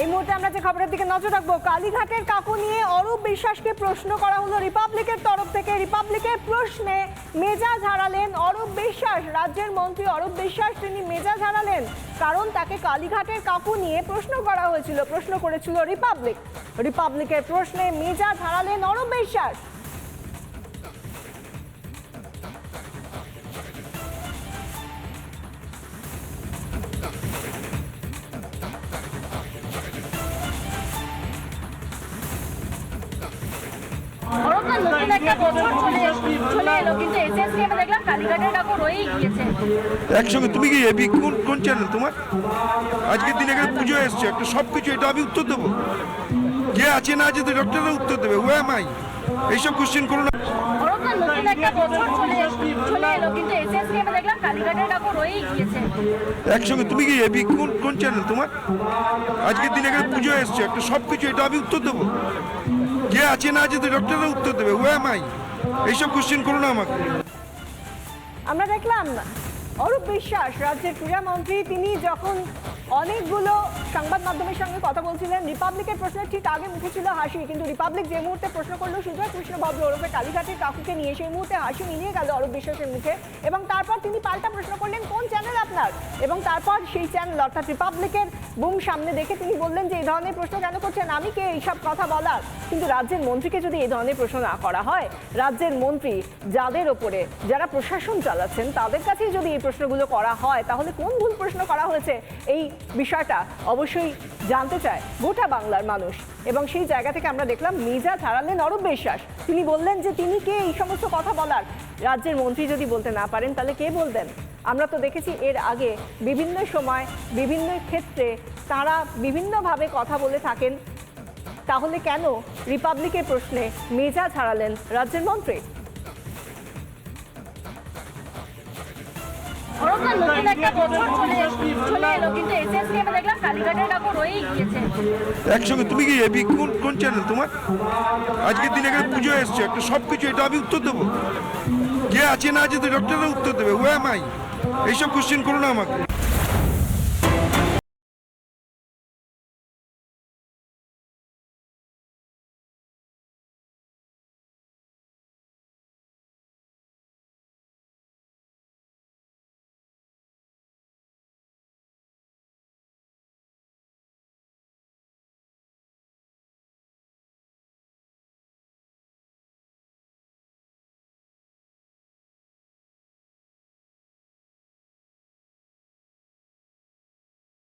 এই মুহূর্তে আমরা যে খবরের দিকে নজর রাখব, কালীঘাটের কাকু নিয়ে অরূপ বিশ্বাসকে প্রশ্ন করা হলো। রিপাবলিকের তরফ থেকে রিপাবলিকের প্রশ্নে মেজাজ হারালেন অরূপ বিশ্বাস। রাজ্যের মন্ত্রী অরূপ বিশ্বাস, তিনি মেজাজ হারালেন কারণ তাকে কালীঘাটের কাকু নিয়ে প্রশ্ন করা হয়েছিল, প্রশ্ন করেছিল রিপাবলিক। রিপাবলিকের প্রশ্নে মেজাজ হারালেন অরূপ বিশ্বাস। একসঙ্গে, তুমি কি এবি কোন কোন চ্যানেল তোমার? আজকের দিনে এখানে পুজো এসছে, একটা সব কিছু, এটা আমি উত্তর দেবো। কে আছে না আছে তো ডক্টররা উত্তর দেবে। ও এম আই এইসব কোশ্চেন করো না। নতুন একটা বছর চলে চলে এলো কিন্তু এসএসসি আমি দেখলাম কালীঘাটের কাকু রয়েই গিয়েছে। একসঙ্গে তুমি কি এবি কোন কোন চ্যানেল তোমার? আজকের দিনে এখানে পুজো এসছে একটা সব কিছু এটা আমি উত্তর দেবো। কে আছে না আছে তো ডক্টররা উত্তর দেবে। ও মাই এইসব কোশ্চেন করো না আমাকে। আমরা দেখলাম অরূপ বিশ্বাস, রাজ্যের ক্রীড়ামন্ত্রী তিনি যখন অনেকগুলো সংবাদ মাধ্যমের সঙ্গে কথা বলছিলেন, রিপাবলিকের প্রশ্নের ঠিক আগে মুখে ছিল হাসি, কিন্তু রিপাবলিক যে মুহূর্তে প্রশ্ন করল সুজয় কৃষ্ণ বাবু ওরফে কালীঘাটের কাকুকে নিয়ে, সেই মুহূর্তে হাসি মিলিয়ে গেল অরূপ বিশ্বাসের মুখে। এবং তারপর তিনি পাল্টা প্রশ্ন করলেন, কোন চ্যানেল আপনার? এবং তারপর সেই চ্যানেল অর্থাৎ রিপাবলিকের বুম সামনে দেখে তিনি বললেন যে, এই ধরনের প্রশ্ন কেন করছেন? আমি কে? এইসব কথা বলার। কিন্তু রাজ্যের মন্ত্রীকে যদি এই ধরনের প্রশ্ন না করা হয়, রাজ্যের মন্ত্রী যাদের ওপরে, যারা প্রশাসন চালাচ্ছেন, তাদের কাছেই যদি এই প্রশ্নগুলো করা হয়, তাহলে কোন ভুল প্রশ্ন করা হয়েছে? এই বিষয়টা অবশ্যই জানতে চায় গোটা বাংলার মানুষ। এবং সেই জায়গা থেকে আমরা দেখলাম মেজাজ হারালেন অরূপ বিশ্বাস। তিনি বললেন যে তিনি কে? এই সমস্ত কথা বলার। রাজ্যের মন্ত্রী যদি বলতে না পারেন, তাহলে কে বলতেন আমরা তো দেখেছি এর আগে বিভিন্ন সময়, বিভিন্ন ক্ষেত্রে তারা বিভিন্নভাবে কথা বলে থাকেন। তাহলে কেন? রিপাবলিকের প্রশ্নে মেজাজ হারালেন রাজ্যের মন্ত্রী। একসঙ্গে, তুমি কি এবি কোন কোন চ্যানেল তোমার? আজকের দিনে এখানে পুজো এসছে, একটা সব কিছু, এটা আমি উত্তর দেবো। কে আছে না আছে, তো ডক্টররা উত্তর দেবে। ও এম আই এইসব কোশ্চেন করো না আমাকে।